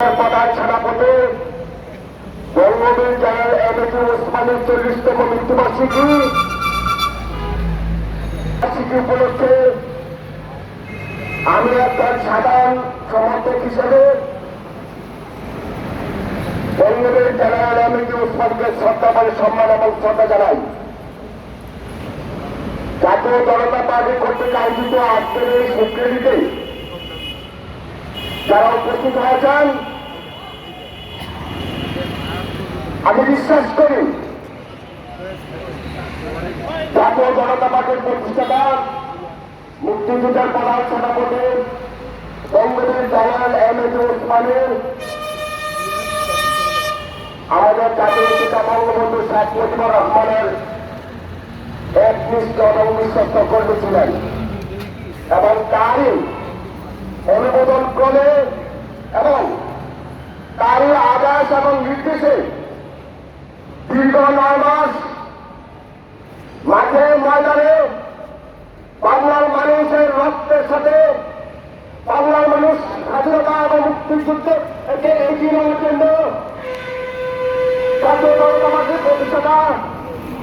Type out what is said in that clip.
প্রধান সেনাপতি বঙ্গবীর উপলক্ষে আমি একজন সাধারণ সমর্থক হিসেবে বঙ্গবীর জেনারেল এম এ শ্রদ্ধা করে সম্মান এবং শ্রদ্ধা জানাই। জাতীয় জনতা পার্টি কর্তৃক আয়োজিত আজকের এই স্বীকৃতিতে যারা উপস্থিত হয়েছেন, আমি বিশ্বাস করি জাতীয় জনতা পার্টির প্রতিষ্ঠাতা, মুক্তিযুদ্ধের প্রধান সেনাপতি বঙ্গবীর জেনারেল এম এ কে ওসমানের আমাদের জাতীয় পিতা বঙ্গবন্ধু শেখ মুজিবুর রহমানের একনিষ্ঠ এবং বিশ্বস্ত কর্মী ছিলেন এবং তারই অনুমোদন ক্রমে এবং তারই আদেশ এবং নির্দেশে দীর্ঘ নয় মাস মাঠে ময়দানে বাংলার মানুষের রক্তের সাথে বাংলার মানুষ স্বাধীনতা এবং মুক্তিযুদ্ধ একে এগিয়ে নেওয়ার জন্য জাতীয় পার্টির প্রতিষ্ঠাতা